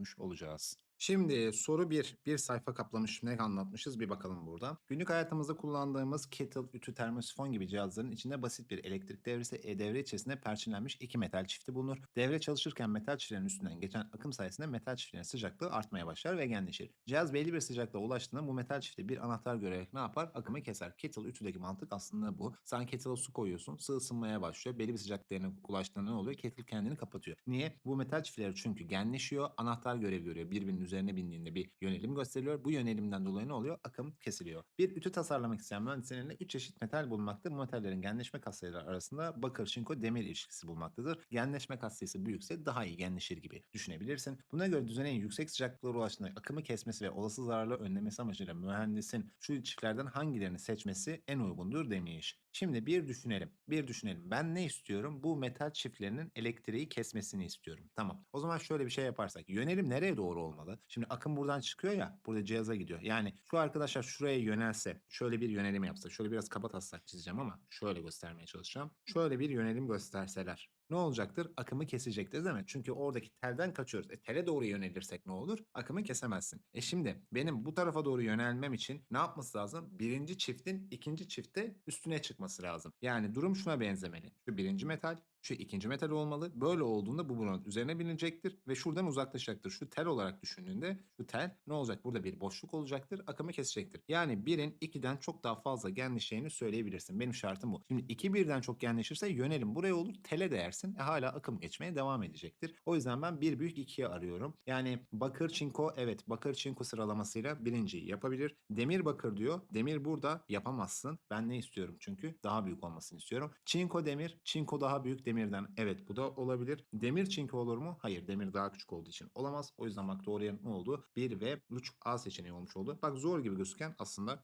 görmüş olacağız. Şimdi soru 1. Bir sayfa kaplamış ne anlatmışız bir bakalım burada. Günlük hayatımızda kullandığımız kettle, ütü, termosifon gibi cihazların içinde basit bir elektrik devresi e devre içerisinde perçinlenmiş iki metal çifti bulunur. Devre çalışırken metal çiftlerin üstünden geçen akım sayesinde metal çiftlerin sıcaklığı artmaya başlar ve genleşir. Cihaz belli bir sıcaklığa ulaştığında bu metal çifti bir anahtar görerek ne yapar? Akımı keser. Kettle ütüdeki mantık aslında bu. Sen kettle'a su koyuyorsun, sıvı ısınmaya başlıyor. Belli bir sıcaklığa ulaştığında ne oluyor? Kettle kendini kapatıyor. Niye? Bu metal çiftleri çünkü genleşiyor, anahtar görev görüyor. Birbirinin üzerine bindiğinde bir yönelim gösteriliyor. Bu yönelimden dolayı ne oluyor? Akım kesiliyor. Bir ütü tasarlamak isteyen mühendislerin elinde 3 çeşit metal bulunmakta. Bu metallerin genleşme katsayıları arasında bakır, çinko, demir ilişkisi bulunmaktadır. Genleşme katsayısı büyükse daha iyi genleşir gibi düşünebilirsin. Buna göre düzeneğin yüksek sıcaklıklara ulaştığında akımı kesmesi ve olası zararlı önlemesi amacıyla mühendisin şu çiftlerden hangilerini seçmesi en uygundur demiş. Şimdi bir düşünelim. Bir düşünelim. Ben ne istiyorum? Bu metal çiftlerinin elektriği kesmesini istiyorum. Tamam. O zaman şöyle bir şey yaparsak. Yönelim nereye doğru olmalı? Şimdi akım buradan çıkıyor ya. Burada cihaza gidiyor. Yani şu arkadaşlar şuraya yönelse. Şöyle bir yönelim yapsa. Şöyle biraz kaba taslak çizeceğim ama şöyle göstermeye çalışacağım. Şöyle bir yönelim gösterseler. Ne olacaktır? Akımı kesecektir değil mi? Çünkü oradaki telden kaçıyoruz. E tele doğru yönelirsek ne olur? Akımı kesemezsin. E şimdi benim bu tarafa doğru yönelmem için ne yapması lazım? Birinci çiftin ikinci çifte üstüne çıkması lazım. Yani durum şuna benzemeli. Şu birinci metal, şu ikinci metal olmalı. Böyle olduğunda bu bunun üzerine bilinecektir ve şuradan uzaklaşacaktır. Şu tel olarak düşündüğünde şu tel ne olacak? Burada bir boşluk olacaktır. Akımı kesecektir. Yani birin ikiden çok daha fazla genleşeceğini söyleyebilirsin. Benim şartım bu. Şimdi iki birden çok genleşirse yönelim buraya olur. Tele değersin. E hala akım geçmeye devam edecektir. O yüzden ben bir büyük ikiye arıyorum. Yani bakır çinko evet bakır çinko sıralamasıyla birinciyi yapabilir. Demir bakır diyor. Demir burada yapamazsın. Ben ne istiyorum çünkü? Daha büyük olmasını istiyorum. Çinko demir. Çinko daha büyük demirden. Evet bu da olabilir. Demir çinko olur mu? Hayır demir daha küçük olduğu için olamaz. O yüzden bak doğru yanıt ne oldu? 1 ve 3 A seçeneği olmuş oldu. Bak zor gibi gözüken aslında